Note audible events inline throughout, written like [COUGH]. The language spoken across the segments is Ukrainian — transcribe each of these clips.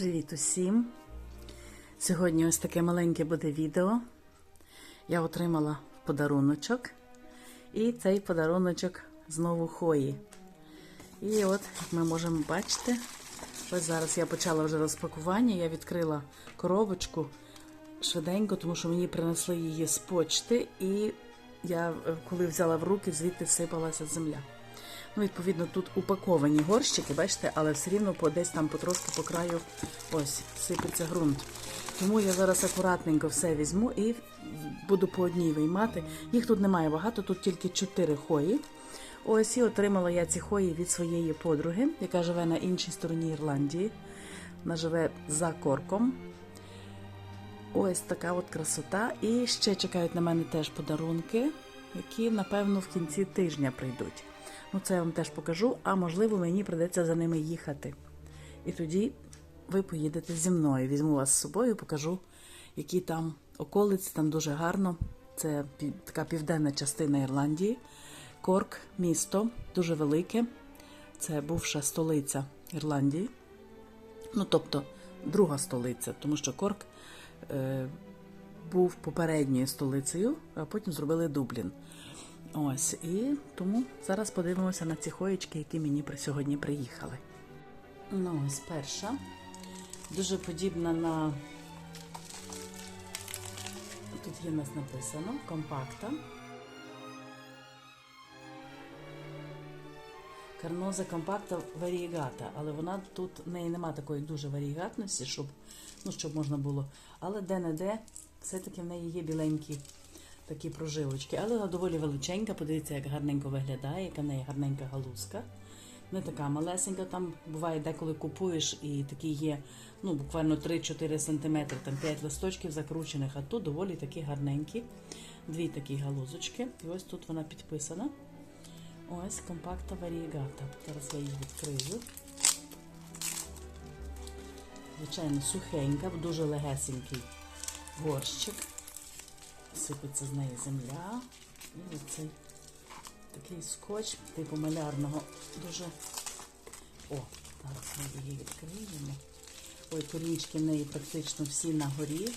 Привіт усім! Сьогодні ось таке маленьке буде відео. Я отримала подаруночок. І цей подаруночок знову хої. І от, як ми можемо бачити, ось зараз я почала вже розпакування. Я відкрила коробочку швиденько, тому що мені принесли її з почти, і я, е, коли взяла в руки, звідти сипалася земля. Ну, відповідно, тут упаковані горщики, бачите, але все рівно по десь там потрошку по краю ось сипеться ґрунт. Тому я зараз акуратненько все візьму і буду по одній виймати. Їх тут немає багато, тут тільки чотири хої. Ось і отримала я ці хої від своєї подруги, яка живе на іншій стороні Ірландії. Вона живе за корком. Ось така от красота. І ще чекають на мене теж подарунки, які, напевно, в кінці тижня прийдуть. Ну, це я вам теж покажу, а можливо, мені придеться за ними їхати. І тоді ви поїдете зі мною. Візьму вас з собою, покажу, які там околиці, там дуже гарно. Це така південна частина Ірландії. Корк, місто, дуже велике. Це бувша столиця Ірландії. Ну, тобто, друга столиця, тому що Корк е, був попередньою столицею, а потім зробили Дублін. Ось, і тому зараз подивимося на ці хоєчки, які мені сьогодні приїхали. Ну, ось перша. Дуже подібна на. Тут є в нас написано компакта. Карноза компакта варієгата, але вона тут в неї нема такої дуже варієгатності, щоб, ну, щоб можна було. Але де-не-де все-таки в неї є біленькі такі прожилочки. Але вона доволі величенька. Подивіться, як гарненько виглядає, яка в неї гарненька галузка. Не така малесенька, там буває деколи купуєш і такі є ну, буквально 3-4 см, там 5 листочків закручених, а тут доволі такі гарненькі. Дві такі галузочки. І ось тут вона підписана. Ось компакта варієгата. Зараз я її відкрию. Звичайно, сухенька, дуже легесенький горщик. Сипеться з неї земля. І оцей такий скотч, типу малярного, дуже. О, зараз ми її відкриємо. Ой, корінчики в неї практично всі на горі.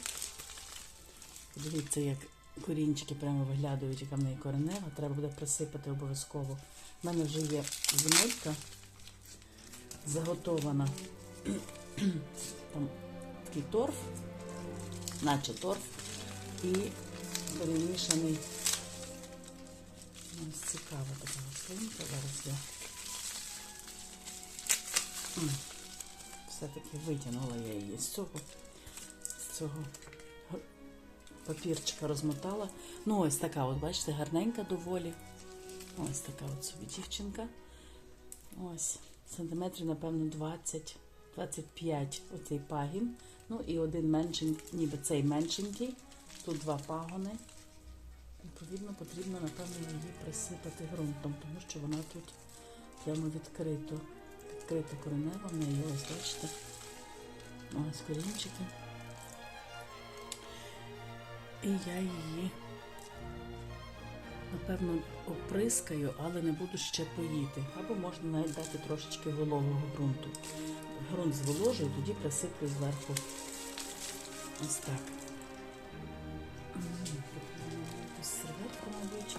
Дивіться, як корінчики прямо виглядають, яка в неї коренева. Треба буде присипати обов'язково. У мене вже є земелька заготована. Там такий торф, наче торф, і перемішаний. Ось цікава така рослинка. Зараз я все-таки витягнула я її з цього, з цього папірчика розмотала. Ну, ось така, от, бачите, гарненька доволі. Ось така от собі дівчинка. Ось, сантиметрів, напевно, 20, 25 оцей пагін. Ну і один меншенький, ніби цей меншенький. Тут два пагони. Відповідно, потрібно, напевно, її присипати ґрунтом, тому що вона тут прямо відкрито. Відкрита коренева в неї, ось бачите. Ось корінчики. І я її, напевно, оприскаю, але не буду ще поїти. Або можна навіть дати трошечки вологого ґрунту. Ґрунт зволожую, тоді присиплю зверху. Ось так. Серветку, мабуть.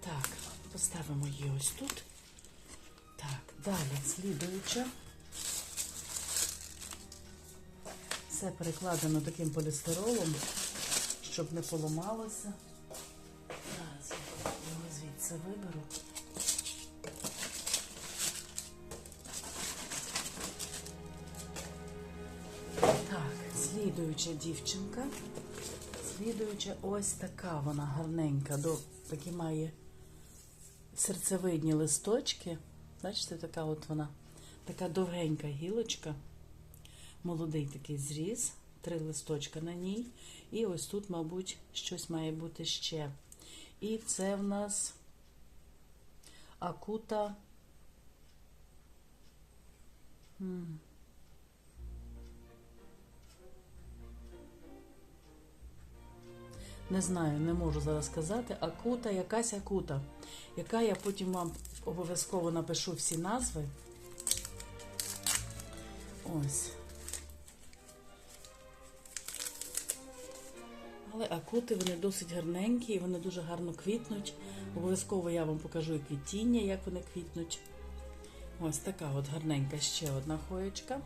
Так, поставимо її ось тут. Так, далі слідуюча. Все перекладено таким полістиролом, щоб не поламалося. Зараз я звідси виберу. Так, слідуюча дівчинка. Слідуюча ось така вона гарненька. До, такі має серцевидні листочки. Бачите, така от вона, така довгенька гілочка. Молодий такий зріз, три листочка на ній. І ось тут, мабуть, щось має бути ще. І це в нас акута Не знаю, не можу зараз сказати. Акута, якась акута, яка я потім вам обов'язково напишу всі назви. Ось. Але акути вони досить гарненькі вони дуже гарно квітнуть. Обов'язково я вам покажу і квітіння, як вони квітнуть. Ось така от гарненька ще одна хоєчка.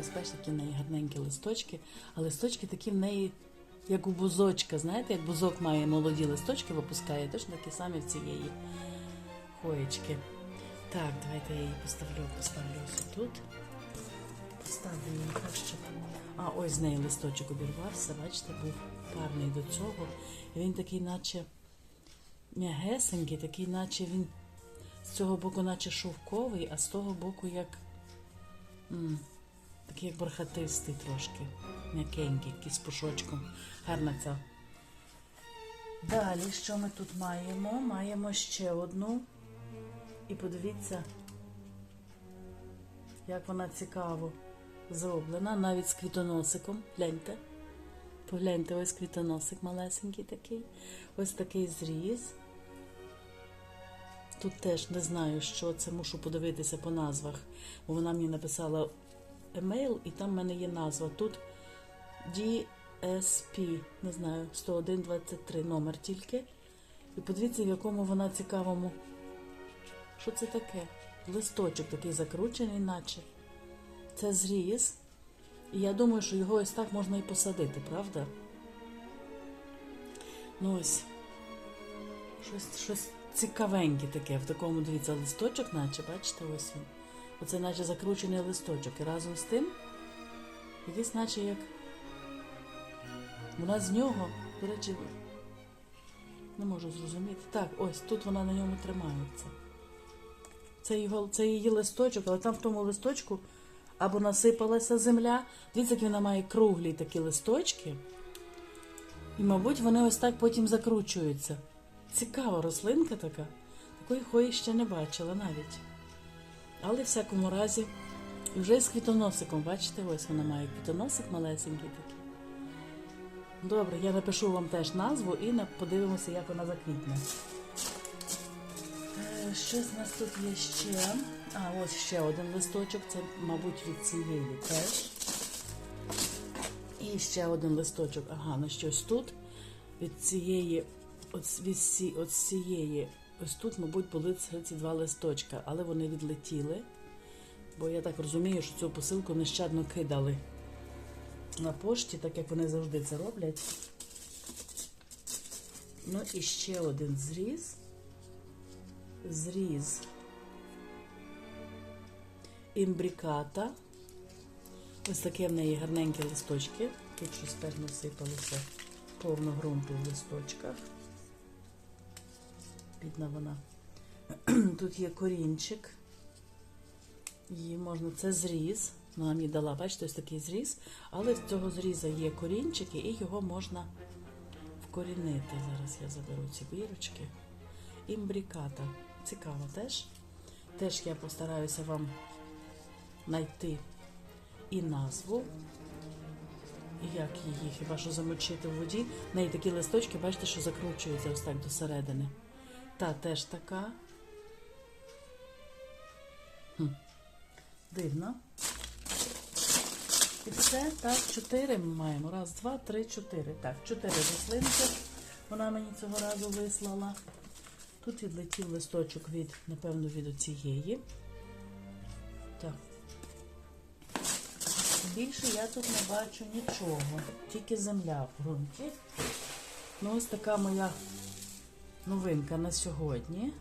Ось бачите, які в неї гарненькі листочки. А листочки такі в неї, як у бузочка. Знаєте, як бузок має молоді листочки, випускає, точно такі самі в цієї хоєчки. Так, давайте я її поставлю, поставлю ось тут. Поставлю так, щоб. А, ось з неї листочок обірвався, бачите, був парний до цього. І він такий, наче м'ягесенький, такий, наче він з цього боку, наче шовковий, а з того боку як. м, такий як бархатистий трошки. М'якенький, який з пушочком. Гарна ця. Далі, що ми тут маємо? Маємо ще одну. І подивіться, як вона цікаво зроблена, навіть з квітоносиком. Гляньте. Погляньте, ось квітоносик малесенький такий. Ось такий зріз. Тут теж не знаю, що це, мушу подивитися по назвах. Бо вона мені написала емейл, і там в мене є назва. Тут DSP, не знаю, 10123 номер тільки. І подивіться, в якому вона цікавому. Що це таке? Листочок такий закручений, наче. Це зріз. І я думаю, що його ось так можна і посадити, правда? Ну ось. Щось, щось цікавеньке таке. В такому, дивіться, листочок, наче, бачите, ось він. Оце наче закручений листочок. І разом з тим, якийсь наче як. Вона з нього, до речі, не можу зрозуміти. Так, ось тут вона на ньому тримається. Це, його, це її листочок, але там в тому листочку або насипалася земля. Дивіться, як вона має круглі такі листочки. І, мабуть, вони ось так потім закручуються. Цікава рослинка така. Такої хої ще не бачила навіть. Але в всякому разі, вже з квітоносиком, бачите, ось вона має квітоносик малесенький такий. Добре, я напишу вам теж назву і подивимося, як вона заквітне. Е, Щось у нас тут є ще. А, ось ще один листочок, це, мабуть, від цієї теж. І ще один листочок. Ага, на щось тут. Від цієї, от, від ці, от цієї, ось тут, мабуть, були ці два листочка, але вони відлетіли. Бо я так розумію, що цю посилку нещадно кидали на пошті, так як вони завжди це роблять. Ну і ще один зріз. Зріз імбріката. Ось таке в неї гарненькі листочки. Тут щось теж насипалося повно ґрунту в листочках. Бідна вона. [CLEARS THROAT] Тут є корінчик. Її можна, це зріз. Вона мені дала, бачите, ось такий зріз. Але з цього зріза є корінчики, і його можна вкорінити. Зараз я заберу ці бірочки. Імбріката. Цікаво теж. Теж я постараюся вам знайти і назву, і як її, хіба що замочити в воді. В неї такі листочки, бачите, що закручуються ось так до середини. Та теж така. Хм. Дивно. І це так, чотири ми маємо. Раз, два, три, чотири. Так, чотири рослинки. Вона мені цього разу вислала. Тут відлетів листочок від, напевно, від оцієї. Так. Більше я тут не бачу нічого, тільки земля в ґрунті. Ну, ось така моя новинка на сьогодні.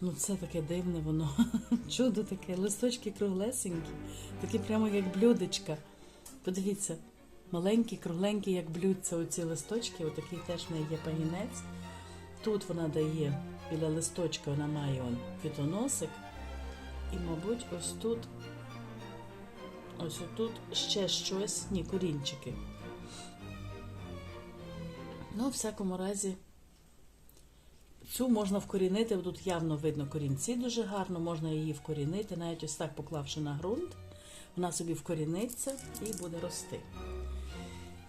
Ну, це таке дивне воно. [LAUGHS] Чудо таке. Листочки круглесенькі, такі прямо як блюдечка. Подивіться, маленькі, кругленькі, як блюдця оці листочки, отакий теж в неї є пагінець. Тут вона дає біля листочка, вона має он квітоносик. І, мабуть, ось тут, ось тут ще щось, ні, корінчики. Ну, в всякому разі, цю можна вкорінити, тут явно видно корінці дуже гарно, можна її вкорінити, навіть ось так поклавши на ґрунт, вона собі вкоріниться і буде рости.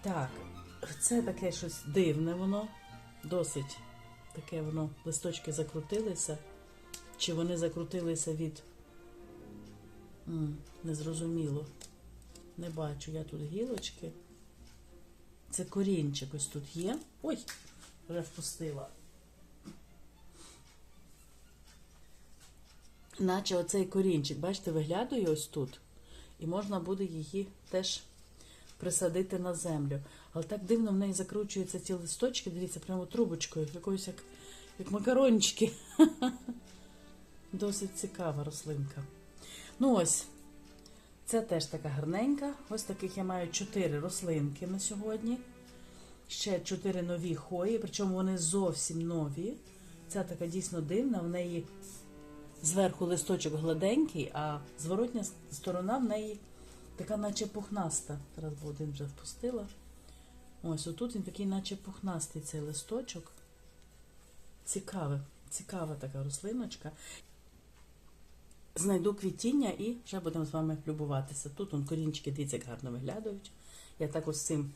Так, це таке щось дивне воно, досить таке воно, листочки закрутилися. Чи вони закрутилися від. М, незрозуміло. Не бачу я тут гілочки. Це корінчик ось тут є. Ой, вже впустила. Наче оцей корінчик, бачите, виглядає ось тут. І можна буде її теж присадити на землю. Але так дивно в неї закручуються ці листочки, дивіться, прямо трубочкою, якоюсь як, як макарончики. [LAUGHS] Досить цікава рослинка. Ну ось, це теж така гарненька. Ось таких я маю чотири рослинки на сьогодні. Ще чотири нові хої, причому вони зовсім нові. Ця така дійсно дивна, в неї зверху листочок гладенький, а зворотня сторона в неї така, наче пухнаста. Зараз бо один вже впустила. Ось отут він такий, наче пухнастий цей листочок. Цікаве, цікава така рослиночка. Знайду квітіння і вже будемо з вами любуватися. Тут он корінчики, дивіться, як гарно виглядають. Я так ось цим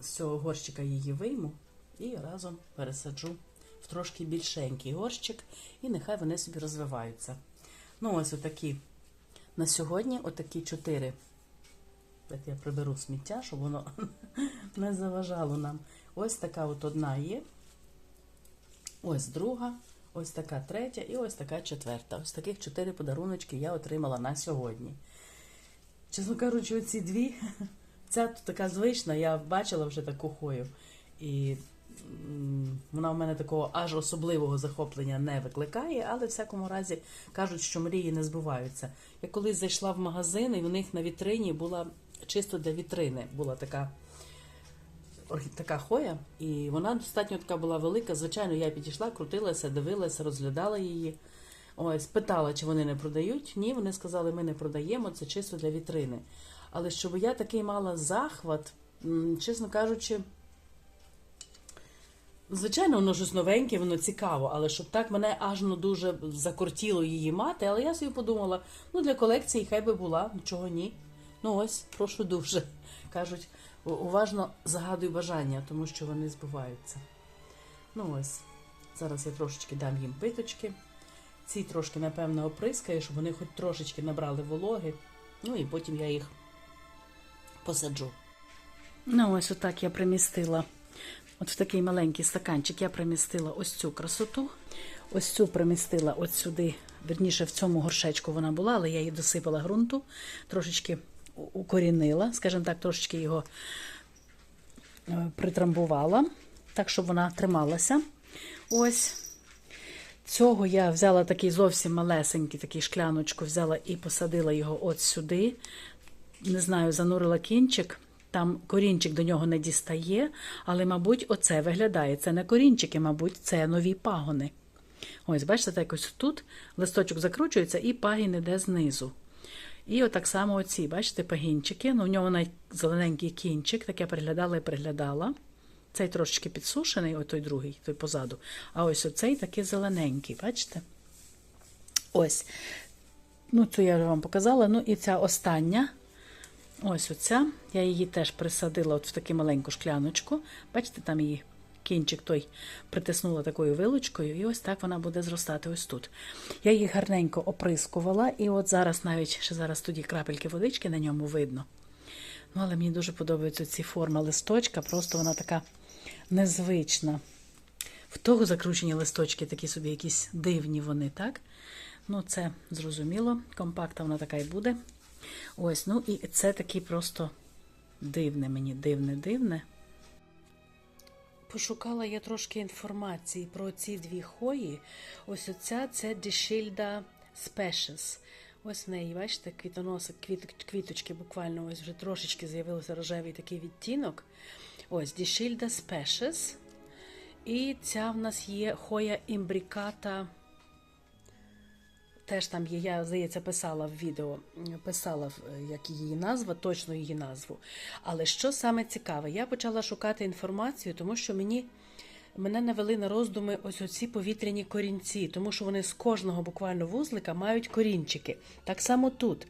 з цього горщика її вийму і разом пересаджу в трошки більшенький горщик, і нехай вони собі розвиваються. Ну, ось отакі на сьогодні, отакі чотири. От я приберу сміття, щоб воно [LAUGHS] не заважало нам. Ось така от одна є. Ось друга, ось така третя і ось така четверта. Ось таких чотири подаруночки я отримала на сьогодні. Чесно кажучи, оці дві, [LAUGHS] ця тут така звична, я бачила вже таку хою. І вона в мене такого аж особливого захоплення не викликає, але в всякому разі кажуть, що мрії не збуваються. Я колись зайшла в магазин, і в них на вітрині була чисто для вітрини була така така хоя, і вона достатньо така була велика. Звичайно, я підійшла, крутилася, дивилася, розглядала її. Ось, питала, чи вони не продають. Ні, вони сказали, ми не продаємо, це чисто для вітрини. Але щоб я такий мала захват, чесно кажучи, звичайно, воно щось новеньке, воно цікаво, але щоб так мене аж ну дуже закортіло її мати, але я собі подумала, ну для колекції хай би була, нічого ні. Ну ось, прошу дуже. [LAUGHS] Кажуть, уважно загадуй бажання, тому що вони збуваються. Ну ось, зараз я трошечки дам їм питочки. Ці трошки, напевно, оприскаю, щоб вони хоч трошечки набрали вологи. Ну і потім я їх посаджу. Ну, ось отак я примістила. От в такий маленький стаканчик я примістила ось цю красоту. Ось цю примістила от сюди. Верніше, в цьому горшечку вона була, але я її досипала ґрунту, трошечки укорінила, скажімо так, трошечки його е, притрамбувала, так, щоб вона трималася. Ось. Цього я взяла такий зовсім малесенький, такий шкляночку, взяла і посадила його от сюди. Не знаю, занурила кінчик. Там корінчик до нього не дістає, але, мабуть, оце виглядає. Це не корінчики, мабуть, це нові пагони. Ось, бачите, так ось тут листочок закручується і пагін іде знизу. І отак само оці, бачите, пагінчики. Ну, в нього навіть зелененький кінчик, так я переглядала і переглядала. Цей трошечки підсушений, ой той другий, той позаду. А ось оцей такий зелененький, бачите? Ось. Ну, цю я вам показала. Ну і ця остання. Ось оця. Я її теж присадила от в таку маленьку шкляночку. Бачите, там її кінчик той притиснула такою вилочкою, і ось так вона буде зростати ось тут. Я її гарненько оприскувала, і от зараз навіть ще зараз тоді крапельки водички на ньому видно. Ну, але мені дуже подобаються ці форми листочка, просто вона така незвична. В того закручені листочки такі собі якісь дивні вони, так? Ну, це зрозуміло. Компакта вона така і буде. Ось, ну і це такі просто дивне мені, дивне, дивне. Пошукала я трошки інформації про ці дві хої. Ось оця це Дешильда Species. Ось в неї, бачите, квітоносик, квіт, квіточки буквально ось вже трошечки з'явився рожевий такий відтінок. Ось Дешильда Species. І ця в нас є хоя імбріката. Теж там є, я, здається, писала в відео, писала, як її назва, точно її назву. Але що саме цікаве, я почала шукати інформацію, тому що мені мене навели на роздуми ось оці повітряні корінці, тому що вони з кожного буквально вузлика мають корінчики. Так само тут.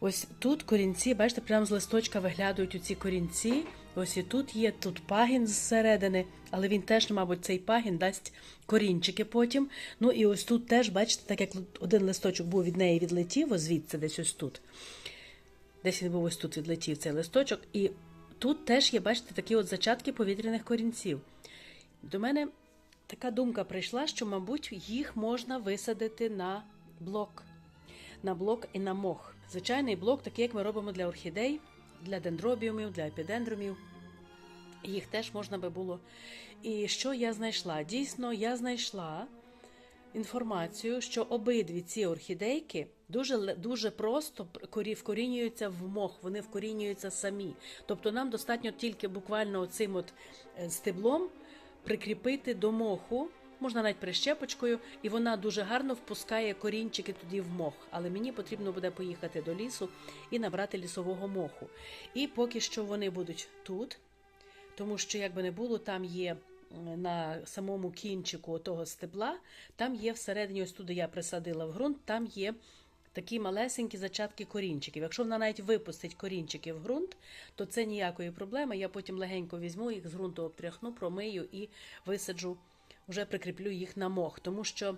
Ось тут корінці, бачите, прямо з листочка виглядають оці корінці. Ось і тут є тут пагін зсередини, але він теж, мабуть, цей пагін дасть корінчики потім. Ну і ось тут теж, бачите, так як один листочок був від неї відлетів, ось звідси десь ось тут. Десь він був ось тут відлетів цей листочок. І тут теж є, бачите, такі от зачатки повітряних корінців. До мене така думка прийшла, що, мабуть, їх можна висадити на блок. На блок і на мох. Звичайний блок, такий, як ми робимо для орхідей, для дендробіумів, для епідендромів. Їх теж можна би було. І що я знайшла? Дійсно, я знайшла інформацію, що обидві ці орхідейки дуже дуже просто вкорінюються в мох, вони вкорінюються самі. Тобто нам достатньо тільки буквально оцим от е, стеблом прикріпити до моху, можна навіть прищепочкою, і вона дуже гарно впускає корінчики туди в мох. Але мені потрібно буде поїхати до лісу і набрати лісового моху. І поки що вони будуть тут, тому що, як би не було, там є на самому кінчику того стебла, там є всередині, ось туди я присадила в ґрунт, там є такі малесенькі зачатки корінчиків. Якщо вона навіть випустить корінчики в ґрунт, то це ніякої проблеми. Я потім легенько візьму їх з ґрунту обтряхну, промию і висаджу, вже прикріплю їх на мох. Тому що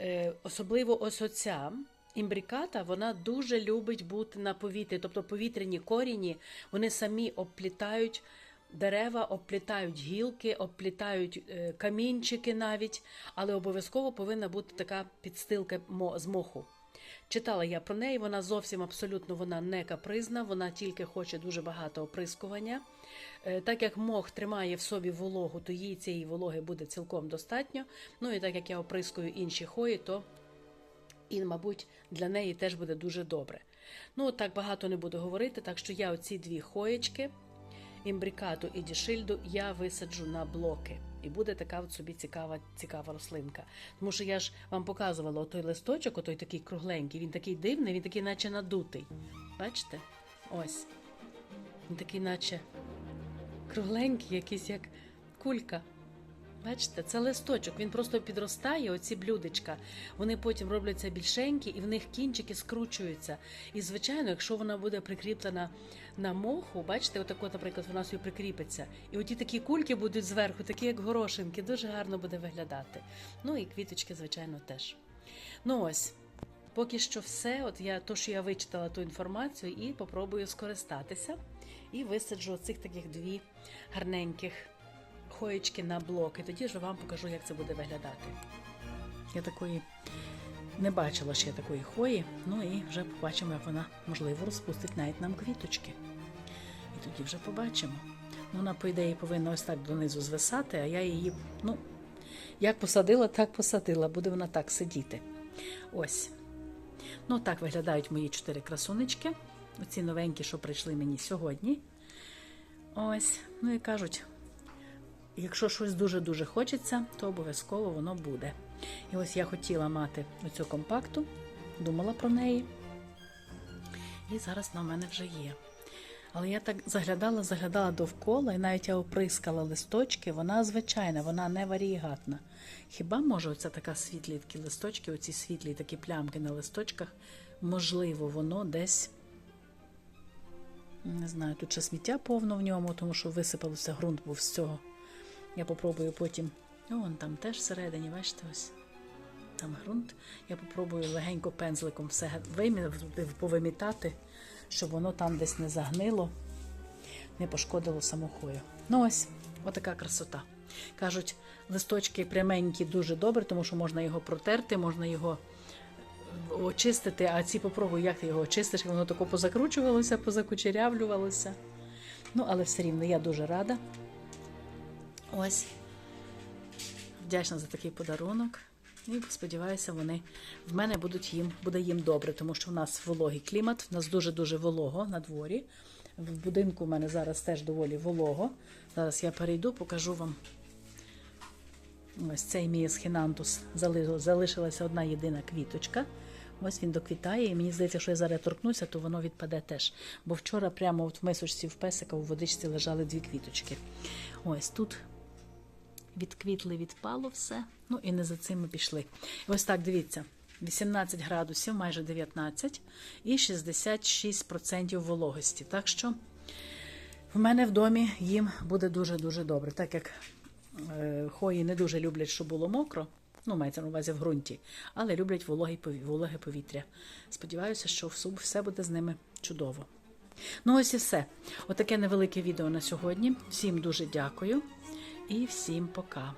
е, особливо ось оця. Імбріката вона дуже любить бути на повітрі, тобто повітряні коріні, вони самі обплітають дерева, обплітають гілки, обплітають е, камінчики навіть, але обов'язково повинна бути така підстилка з моху. Читала я про неї, вона зовсім абсолютно вона не капризна, вона тільки хоче дуже багато оприскування. Е, Так як мох тримає в собі вологу, то їй цієї вологи буде цілком достатньо. Ну і так як я оприскую інші хої, то і, мабуть, для неї теж буде дуже добре. Ну, так багато не буду говорити, так що я оці дві хоєчки, імбрікату і дішильду, я висаджу на блоки. І буде така от собі цікава, цікава рослинка. Тому що я ж вам показувала отой листочок, отой такий кругленький, він такий дивний, він такий, наче надутий. Бачите? Ось. Він такий, наче кругленький, якийсь як кулька. Бачите, це листочок, він просто підростає, оці блюдечка. Вони потім робляться більшенькі і в них кінчики скручуються. І, звичайно, якщо вона буде прикріплена на моху, бачите, отако, наприклад, вона собі прикріпиться. І оті такі кульки будуть зверху, такі як горошинки, дуже гарно буде виглядати. Ну і квіточки, звичайно, теж. Ну ось. Поки що все, от я то, що я вичитала ту інформацію, і попробую скористатися. І висаджу оцих таких дві гарненьких хоєчки на блок, і тоді ж вам покажу, як це буде виглядати. Я такої не бачила ще такої хої, ну і вже побачимо, як вона, можливо, розпустить навіть нам квіточки. І тоді вже побачимо. Ну, Вона, по ідеї, повинна ось так донизу звисати, а я її, ну, як посадила, так посадила, буде вона так сидіти. Ось. Ну, так виглядають мої чотири красунечки. Оці новенькі, що прийшли мені сьогодні. Ось, ну і кажуть, Якщо щось дуже-дуже хочеться, то обов'язково воно буде. І ось я хотіла мати оцю компакту, думала про неї. І зараз в мене вже є. Але я так заглядала, заглядала довкола, і навіть я оприскала листочки, вона звичайна, вона не варієгатна. Хіба може оця така світлі такі листочки, оці світлі такі плямки на листочках, можливо, воно десь. Не знаю, тут ще сміття повно в ньому, тому що висипалося ґрунт був з цього. Я попробую потім. О, вон там теж всередині, бачите, ось. Там ґрунт. Я попробую легенько пензликом все повимітати, щоб воно там десь не загнило, не пошкодило саму хою. Ну ось, отака красота. Кажуть, листочки пряменькі дуже добре, тому що можна його протерти, можна його е, очистити, а ці попробуй, як ти його очистиш, воно тако позакручувалося, позакучерявлювалося. Ну, але все рівно я дуже рада. Ось. Вдячна за такий подарунок. І сподіваюся, вони в мене будуть їм, буде їм добре, тому що в нас вологий клімат, в нас дуже-дуже волого на дворі. В будинку в мене зараз теж доволі волого. Зараз я перейду, покажу вам. Ось цей мій есхінантус залишилася одна єдина квіточка. Ось він доквітає, і мені здається, що я зараз торкнуся, то воно відпаде теж. Бо вчора прямо от в мисочці в песика у водичці лежали дві квіточки. Ось тут відквітли, відпало все. Ну і не за цим ми пішли. Ось так, дивіться. 18 градусів, майже 19, і 66% вологості. Так що в мене в домі їм буде дуже-дуже добре, так як е, хої не дуже люблять, щоб було мокро, ну, мається на увазі в ґрунті, але люблять вологе повітря. Сподіваюся, що все буде з ними чудово. Ну, ось і все. Отаке невелике відео на сьогодні. Всім дуже дякую і всім пока.